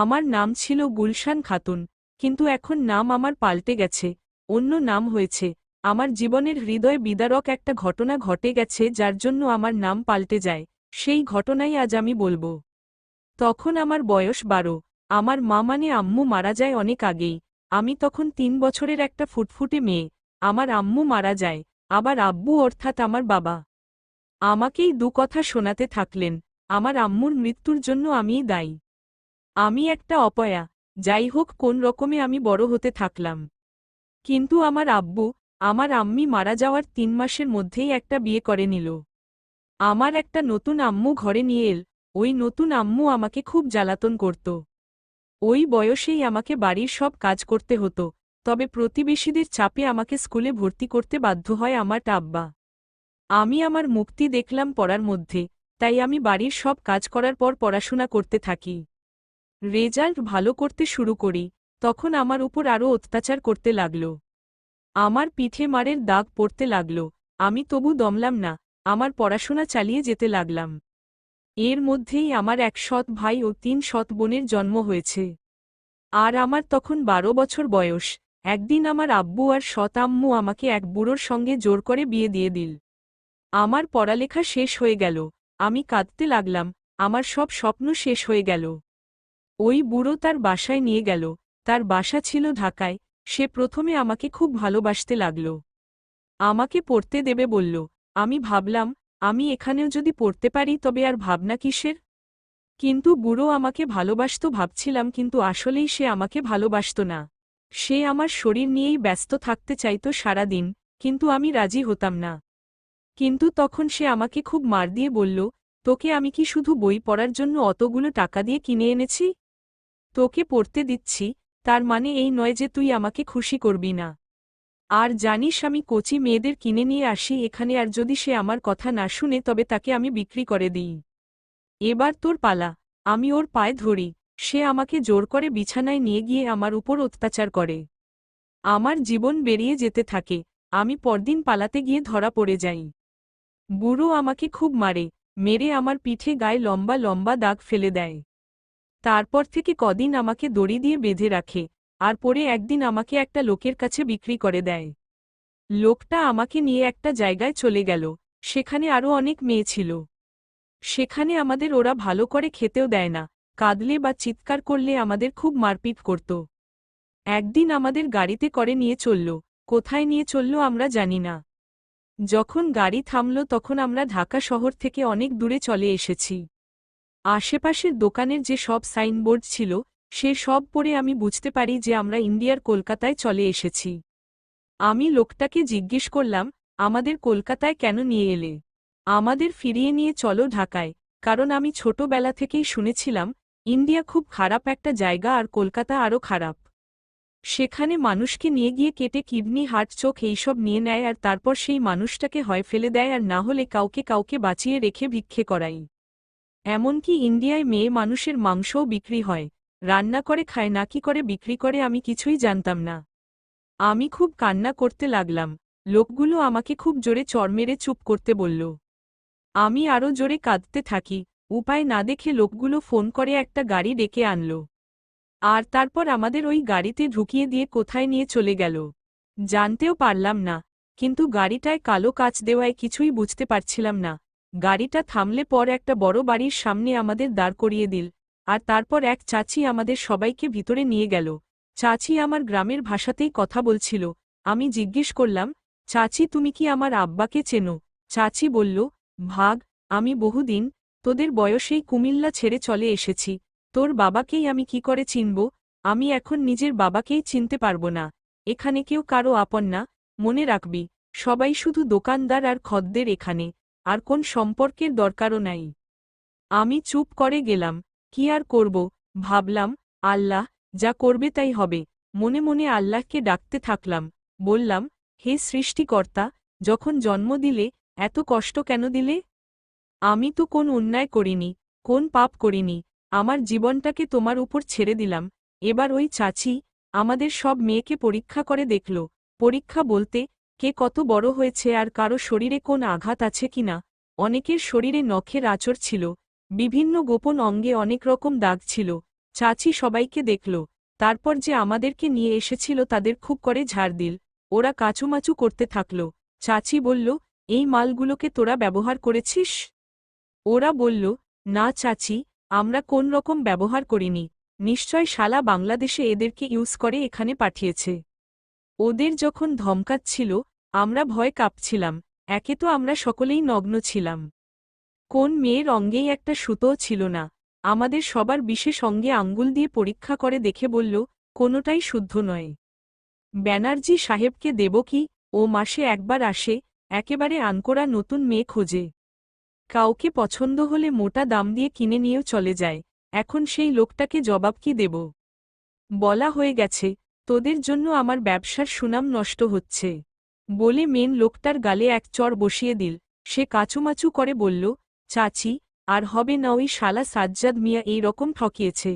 আমার নাম ছিল গুলশান খাতুন, কিন্তু এখন নাম আমার পাল্টে গেছে, অন্য নাম হয়েছে। আমার জীবনের হৃদয় বিদারক একটা ঘটনা ঘটে গেছে যার জন্য আমার নাম পাল্টে যায়, সেই ঘটনাই আজ আমি বলব। তখন আমার বয়স বারো, আমার মা মানে আম্মু মারা যায় অনেক আগেই, আমি তখন তিন বছরের একটা ফুটফুটে মেয়ে, আমার আম্মু মারা যায়, আবার আব্বু অর্থাৎ আমার বাবা। আমাকেই দু কথা শোনাতে থাকলেন, আমার আম্মুর মৃত্যুর জন্য আমিই দায়ী। আমি একটা অপয়া, যাই হোক কোন রকমে আমি বড় হতে থাকলাম। কিন্তু আমার আব্বু, আমার আম্মি মারা যাওয়ার তিন মাসের মধ্যেই একটা বিয়ে করে নিল। আমার একটা নতুন আম্মু ঘরে নিয়ে এল, ওই নতুন আম্মু আমাকে খুব জ্বালাতন করত। ওই বয়সেই আমাকে বাড়ির সব কাজ করতে হতো, তবে প্রতিবেশীদের চাপে আমাকে স্কুলে ভর্তি করতে বাধ্য হয় আমার টাব্বা আমি আমার মুক্তি দেখলাম পড়ার মধ্যে, তাই আমি বাড়ির সব কাজ করার পর পড়াশোনা করতে থাকি। রেজাল্ট ভালো করতে শুরু করি, তখন আমার উপর আরও অত্যাচার করতে লাগল। আমার পিঠে মারের দাগ পড়তে লাগল, আমি তবু দমলাম না, আমার পড়াশোনা চালিয়ে যেতে লাগলাম। এর মধ্যেই আমার এক সৎ ভাই ও তিন সৎ বোনের জন্ম হয়েছে। আর আমার তখন বারো বছর বয়স, একদিন আমার আব্বু আর সৎ আম্মু আমাকে এক বুড়োর সঙ্গে জোর করে বিয়ে দিয়ে দিল। আমার পড়ালেখা শেষ হয়ে গেল, আমি কাঁদতে লাগলাম, আমার সব স্বপ্ন শেষ হয়ে গেল। ওই বুড়ো তার বাসায় নিয়ে গেল। তার বাসা ছিল ঢাকায়। সে প্রথমে আমাকে খুব ভালোবাসতে লাগল। আমাকে পড়তে দেবে বলল, আমি ভাবলাম, আমি এখানেও যদি পড়তে পারি তবে আর ভাবনা কিসের? কিন্তু বুড়ো আমাকে ভালোবাসত ভাবছিলাম কিন্তু আসলেই সে আমাকে ভালোবাসত না। সে আমার শরীর নিয়েই ব্যস্ত থাকতে চাইত সারাদিন, কিন্তু আমি রাজি হতাম না। কিন্তু তখন সে আমাকে খুব মার দিয়ে বলল, তোকে আমি কি শুধু বই পড়ার জন্য অতগুলো টাকা দিয়ে কিনে এনেছি? তোকে পড়তে দিচ্ছি, তার মানে এই নয় যে তুই আমাকে খুশি করবি না। আর জানিস আমি কচি মেয়েদের কিনে নিয়ে আসি এখানে আর যদি সে আমার কথা না শুনে তবে তাকে আমি বিক্রি করে দিই। এবার তোর পালা, আমি ওর পায়ে ধরি, সে আমাকে জোর করে বিছানায় নিয়ে গিয়ে আমার উপর অত্যাচার করে। আমার জীবন বেরিয়ে যেতে থাকে, আমি পরদিন পালাতে গিয়ে ধরা পড়ে যাই। বুড়ো আমাকে খুব মারে, মেরে আমার পিঠে গায়ে লম্বা লম্বা দাগ ফেলে দেয়। তারপর থেকে কদিন আমাকে দড়ি দিয়ে বেঁধে রাখে, আর পরে একদিন আমাকে একটা লোকের কাছে বিক্রি করে দেয়। লোকটা আমাকে নিয়ে একটা জায়গায় চলে গেল, সেখানে আরও অনেক মেয়ে ছিল। সেখানে আমাদের ওরা ভালো করে খেতেও দেয় না, কাঁদলে বা চিৎকার করলে আমাদের খুব মারপিট করত। একদিন আমাদের গাড়িতে করে নিয়ে চলল, কোথায় নিয়ে চলল আমরা জানি না। যখন গাড়ি থামল তখন আমরা ঢাকা শহর থেকে অনেক দূরে চলে এসেছি। আশেপাশের দোকানের যে সব সাইনবোর্ড ছিল, সে সব পড়ে আমি বুঝতে পারি যে আমরা ইন্ডিয়ার কলকাতায় চলে এসেছি। আমি লোকটাকে জিজ্ঞেস করলাম, আমাদের কলকাতায় কেন নিয়ে এলে? আমাদের ফিরিয়ে নিয়ে চলো ঢাকায়, কারণ আমি ছোটবেলা থেকেই শুনেছিলাম, ইন্ডিয়া খুব খারাপ একটা জায়গা আর কলকাতা আরও খারাপ। সেখানে মানুষকে নিয়ে গিয়ে কেটে কিডনি, হার্ট, চোখ এইসব নিয়ে নেয় আর তারপর সেই মানুষটাকে হয় ফেলে দেয় আর না হলে কাউকে কাউকে বাঁচিয়ে রেখে ভিক্ষে করাই। এমনকি ইন্ডিয়ায় মেয়ে মানুষের মাংসও বিক্রি হয়। রান্না করে খায়, না কি করে বিক্রি করে আমি কিছুই জানতাম না। আমি খুব কান্না করতে লাগলাম। লোকগুলো আমাকে খুব জোরে চর মেরে চুপ করতে বলল। আমি আরও জোরে কাঁদতে থাকি। উপায় না দেখে লোকগুলো ফোন করে একটা গাড়ি ডেকে আনল। আর তারপর আমাদের ওই গাড়িতে ঢুকিয়ে দিয়ে কোথায় নিয়ে চলে গেল। জানতেও পারলাম না, কিন্তু গাড়িটায় কালো কাচ দেওয়ায় কিছুই বুঝতে পারছিলাম না। গাড়িটা থামলে পর একটা বড় বাড়ির সামনে আমাদের দাঁড় করিয়ে দিল, আর তারপর এক চাচি আমাদের সবাইকে ভিতরে নিয়ে গেল। চাচি আমার গ্রামের ভাষাতেই কথা বলছিল। আমি জিজ্ঞেস করলাম, চাচি, তুমি কি আমার আব্বাকে চেনো? চাচি বলল, ভাগ, আমি বহুদিন তোদের বয়সেই কুমিল্লা ছেড়ে চলে এসেছি। তোর বাবাকেই আমি কি করে চিনব? আমি এখন নিজের বাবাকেই চিনতে পারব না। এখানে কেউ কারও আপন না। মনে রাখবি, সবাই শুধু দোকানদার আর খদ্দের এখানে। আর কোন সম্পর্কের দরকারও নাই। আমি চুপ করে গেলাম, কি আর করব, ভাবলাম, আল্লাহ, যা করবে তাই হবে। মনে মনে আল্লাহকে ডাকতে থাকলাম, বললাম, হে সৃষ্টিকর্তা, যখন জন্ম দিলে, এত কষ্ট কেন দিলে? আমি তো কোন অন্যায় করিনি, কোন পাপ করিনি, আমার জীবনটাকে তোমার উপর ছেড়ে দিলাম। এবার ওই চাচি আমাদের সব মেয়েকে পরীক্ষা করে দেখল। পরীক্ষা বলতে কে কত বড় হয়েছে আর কারও শরীরে কোন আঘাত আছে কিনা অনেকের শরীরে নখের আচর ছিল, বিভিন্ন গোপন অঙ্গে অনেক রকম দাগ ছিল। চাচি সবাইকে দেখল, তারপর যে আমাদেরকে নিয়ে এসেছিল তাদের খুব করে ঝাড় দিল। ওরা কাচুমাচু করতে থাকল। চাচি বলল, এই মালগুলোকে তোরা ব্যবহার করেছিস? ওরা বলল, না চাচি, আমরা কোন রকম ব্যবহার করিনি। নিশ্চয় শালা বাংলাদেশে এদেরকে ইউজ করে এখানে পাঠিয়েছে। ওদের যখন ধমকাচ্ছিল আমরা ভয় কাঁপছিলাম, একে তো আমরা সকলেই নগ্ন ছিলাম। কোন মেয়ের অঙ্গেই একটা সুতোও ছিল না, আমাদের সবার বিশেষ অঙ্গে আঙ্গুল দিয়ে পরীক্ষা করে দেখে বলল, কোনোটাই শুদ্ধ নয়। ব্যানার্জি সাহেবকে দেব কি, ও মাসে একবার আসে, একেবারে আনকোরা নতুন মেয়ে খোঁজে। কাউকে পছন্দ হলে মোটা দাম দিয়ে কিনে নিয়েও চলে যায়, এখন সেই লোকটাকে জবাব কি দেব? বলা হয়ে গেছে তোদের জন্য আমার ব্যবসার সুনাম নষ্ট হচ্ছে। বলে মেন লোকটার গালে এক চর বসিয়ে দিল। সে কাচুমাচু করে বলল, চাচি, আর হবে না ওই শালা সাজ্জাদ মিয়া এই রকম ঠকিয়েছে।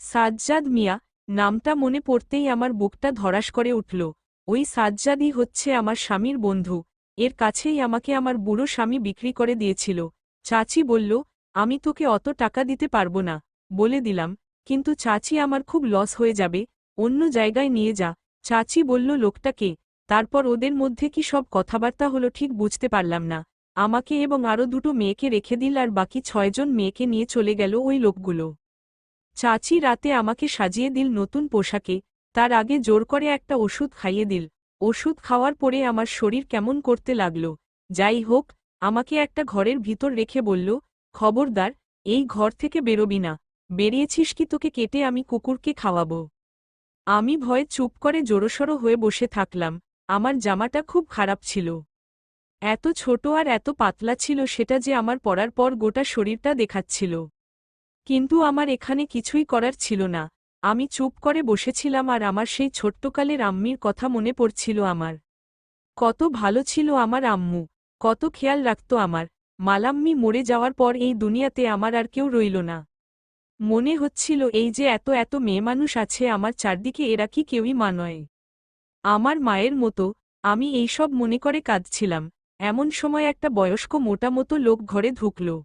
সাজ্জাদ মিয়া, নামটা মনে পড়তেই আমার বুকটা ধরাস করে উঠল। ওই সাজ্জাদই হচ্ছে আমার স্বামীর বন্ধু। এর কাছেই আমাকে আমার বুড়ো স্বামী বিক্রি করে দিয়েছিল। চাচি বলল, আমি তোকে অত টাকা দিতে পারব না। বলে দিলাম, কিন্তু চাচি আমার খুব লস হয়ে যাবে অন্য জায়গায় নিয়ে যা। চাচি বলল লোকটাকে তারপর ওদের মধ্যে কি সব কথাবার্তা হলো ঠিক বুঝতে পারলাম না। আমাকে এবং আরও দুটো মেয়েকে রেখে দিল আর বাকি ছয়জন মেয়েকে নিয়ে চলে গেল ওই লোকগুলো। চাচি রাতে আমাকে সাজিয়ে দিল নতুন পোশাকে। তার আগে জোর করে একটা ওষুধ খাইয়ে দিল। ওষুধ খাওয়ার পরে আমার শরীর কেমন করতে লাগল। যাই হোক, আমাকে একটা ঘরের ভিতর রেখে বলল, খবরদার, এই ঘর থেকে বেরোবি না। বেরিয়েছিস কি তোকে কেটে আমি কুকুরকে খাওয়াবো। আমি ভয়ে চুপ করে জোরসড়ো হয়ে বসে থাকলাম। আমার জামাটা খুব খারাপ ছিল। এত ছোট আর এত পাতলা ছিল সেটা যে আমার পরার পর গোটা শরীরটা দেখাচ্ছিল। কিন্তু আমার এখানে কিছুই করার ছিল না। আমি চুপ করে বসেছিলাম আর আমার সেই ছোট্টকালের আম্মির কথা মনে পড়ছিল আমার। কত ভালো ছিল আমার আম্মু। কত খেয়াল রাখত আমার। মালাম্মি মরে যাওয়ার পর এই দুনিয়াতে আমার আর কেউ রইল না। মনে হচ্ছিল এই যে এত এত মেয়ে মানুষ আছে আমার চারদিকে, এরা কি কেউই মা নয়। আমার মায়ের মতো, আমি এইসব মনে করে কাঁদছিলাম। এমন সময় একটা বয়স্ক মোটা মতো লোক ঘরে ঢুকল।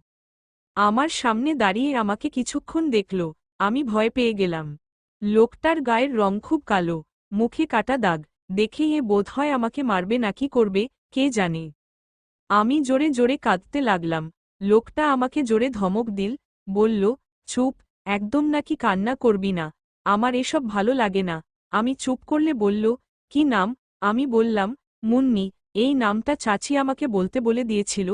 আমার সামনে দাঁড়িয়ে আমাকে কিছুক্ষণ দেখল। আমি ভয় পেয়ে গেলাম। লোকটার গায়ের রং খুব কালো, মুখে কাটা দাগ। দেখে এ বোধ হয় আমাকে মারবে নাকি করবে, কে জানে। আমি জোরে জোরে কাঁদতে লাগলাম। লোকটা আমাকে জোরে ধমক দিল, বলল চুপ, একদম নাকি কান্না করবি না? আমার এসব ভালো লাগে না। আমি চুপ করলে বলল, কি নাম? আমি বললাম, মুন্নি। এই নামটা চাচি আমাকে বলতে বলে দিয়েছিল।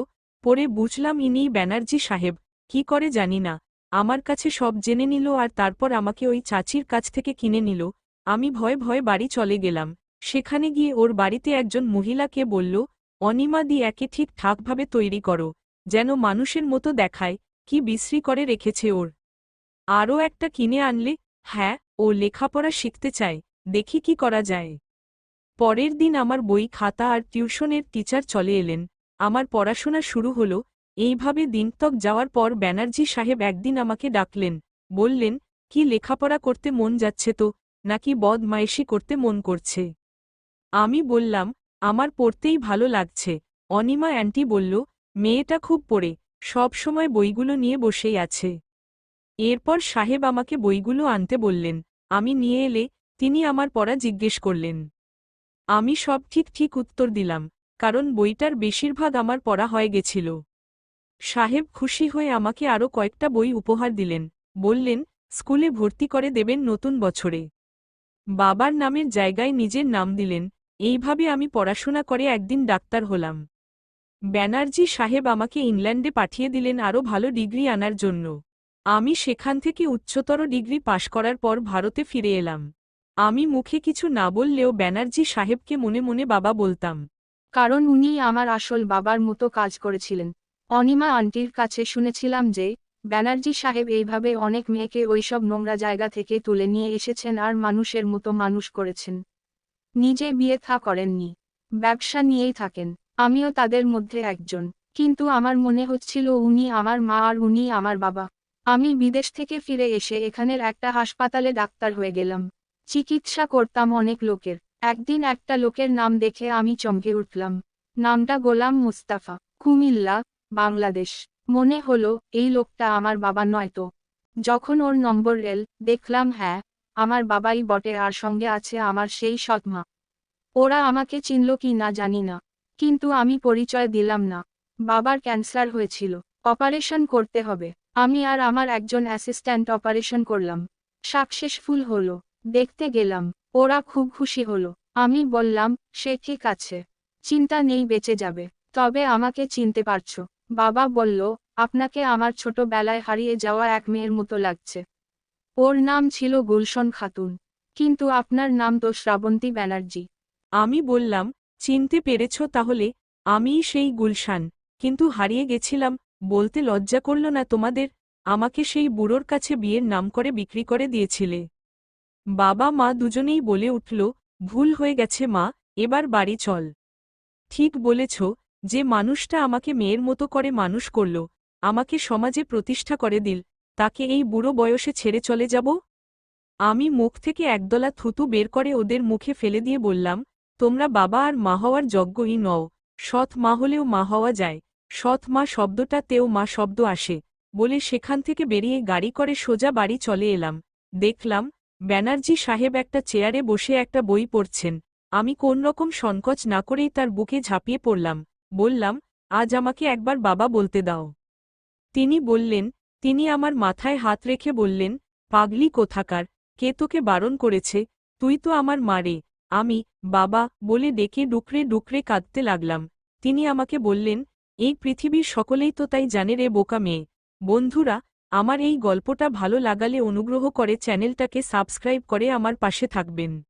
পরে বুঝলাম ইনিই ব্যানার্জি সাহেব, কি করে জানি না। আমার কাছে সব জেনে নিল আর তারপর আমাকে ওই চাচির কাছ থেকে কিনে নিল। আমি ভয়ে ভয়ে বাড়ি চলে গেলাম। সেখানে গিয়ে ওর বাড়িতে একজন মহিলাকে বলল, অনিমা দি একে ঠিক ঠাকভাবে তৈরি করো, যেন মানুষের মতো দেখায়। কি বিশ্রী করে রেখেছে ওর। আরও একটা কিনে আনলে হ্যাঁ ও লেখাপড়া শিখতে চায়, দেখি কি করা যায়। পরের দিন আমার বই খাতা আর টিউশনের টিচার চলে এলেন। আমার পড়াশোনা শুরু হল, এইভাবে দিনতক যাওয়ার পর ব্যানার্জি সাহেব একদিন আমাকে ডাকলেন, বললেন, কি লেখাপড়া করতে মন যাচ্ছে তো, নাকি বদমায়েশি করতে মন করছে? আমি বললাম, আমার পড়তেই ভালো লাগছে। অনিমা অ্যান্টি বলল, মেয়েটা খুব পড়ে সব সময় বইগুলো নিয়ে বসেই আছে। এরপর সাহেব আমাকে বইগুলো আনতে বললেন। আমি নিয়ে এলে তিনি আমার পড়া জিজ্ঞেস করলেন। আমি সব ঠিক ঠিক উত্তর দিলাম, কারণ বইটার বেশিরভাগ আমার পড়া হয়ে গেছিল। সাহেব খুশি হয়ে আমাকে আরও কয়েকটা বই উপহার দিলেন, বললেন, স্কুলে ভর্তি করে দেবেন নতুন বছরে। বাবার নামের জায়গায় নিজের নাম দিলেন। এইভাবে আমি পড়াশোনা করে একদিন ডাক্তার হলাম। ব্যানার্জি সাহেব আমাকে ইংল্যান্ডে পাঠিয়ে দিলেন আরও ভালো ডিগ্রি আনার জন্য। আমি সেখান থেকে উচ্চতর ডিগ্রি পাশ করার পর ভারতে ফিরে এলাম। আমি মুখে কিছু না বললেও ব্যানার্জি সাহেবকে মনে মনে বাবা বলতাম, কারণ উনি আমার আসল বাবার মতো কাজ করেছিলেন। অনিমা আন্টির কাছে শুনেছিলাম যে, ব্যানার্জি সাহেব এইভাবে অনেক মেয়েকে ওইসব নোংরা জায়গা থেকে তুলে নিয়ে এসেছেন আর মানুষের মতো মানুষ করেছেন। নিজে বিয়ে থা করেননি। ব্যবসা নিয়েই থাকেন। আমিও তাদের মধ্যে একজন। কিন্তু আমার মনে হচ্ছিল উনি আমার মা আর উনি আমার বাবা। আমি বিদেশ থেকে ফিরে এসে এখানের একটা হাসপাতালে ডাক্তার হয়ে গেলাম। চিকিৎসা করতাম অনেক লোকের। একদিন একটা লোকের নাম দেখে আমি চমকে উঠলাম। নামটা গোলাম মুস্তাফা। কুমিল্লা, বাংলাদেশ। মনে হলো, এই লোকটা আমার বাবা নয় তো। যখন ওর নম্বর এল, দেখলাম হ্যাঁ আমার বাবাই বটে আর সঙ্গে আছে আমার সেই সৎমা ওরা আমাকে চিনল কি না জানি না। কিন্তু আমি পরিচয় দিলাম না। বাবার ক্যান্সার হয়েছিল। অপারেশন করতে হবে। আমি আর আমার একজন অ্যাসিস্ট্যান্ট অপারেশন করলাম। সাকসেসফুল হলো। দেখতে গেলাম। ওরা খুব খুশি হলো। আমি বললাম, সে ঠিক আছে। চিন্তা নেই, বেঁচে যাবে। তবে আমাকে চিনতে পারছ। বাবা বলল, আপনাকে আমার ছোটবেলায় হারিয়ে যাওয়া এক মেয়ের মতো লাগছে। ওর নাম ছিল গুলশন খাতুন। কিন্তু আপনার নাম তো শ্রাবন্তী ব্যানার্জি। আমি বললাম চিনতে পেরেছ তাহলে, আমিই সেই গুলশান। কিন্তু হারিয়ে গেছিলাম, বলতে লজ্জা করল না তোমাদের, আমাকে সেই বুড়োর কাছে বিয়ের নাম করে বিক্রি করে দিয়েছিলে। বাবা মা দুজনেই বলে উঠল, ভুল হয়ে গেছে মা, এবার বাড়ি চল। ঠিক বলেছ, যে মানুষটা আমাকে মেয়ের মতো করে মানুষ করল, আমাকে সমাজে প্রতিষ্ঠা করে দিল, তাকে এই বুড়ো বয়সে ছেড়ে চলে যাব? আমি মুখ থেকে একদলা থুতু বের করে ওদের মুখে ফেলে দিয়ে বললাম তোমরা বাবা আর মা হওয়ার যজ্ঞই নও। সৎ মা হলেও মা হওয়া যায়। সৎ মা শব্দটাতেও মা শব্দ আসে। বলে সেখান থেকে বেরিয়ে গাড়ি করে সোজা বাড়ি চলে এলাম। দেখলাম, ব্যানার্জি সাহেব একটা চেয়ারে বসে একটা বই পড়ছেন। আমি কোন রকম সংকোচ না করেই তার বুকে ঝাঁপিয়ে পড়লাম। বললাম, আজ আমাকে একবার বাবা বলতে দাও। তিনি বললেন, তিনি আমার মাথায় হাত রেখে বললেন, পাগলি কোথাকার? কে তোকে বারণ করেছে? তুই তো আমার মারে আমি, বাবা, বলে ডেকে ডুকরে ডুকরে কাঁদতে লাগলাম। তিনি আমাকে বললেন, এই পৃথিবীর সকলেই তো তাই জানে রে বোকা মেয়ে। বন্ধুরা, আমার এই গল্পটা ভালো লাগালে অনুগ্রহ করে চ্যানেলটাকে সাবস্ক্রাইব করে আমার পাশে থাকবেন।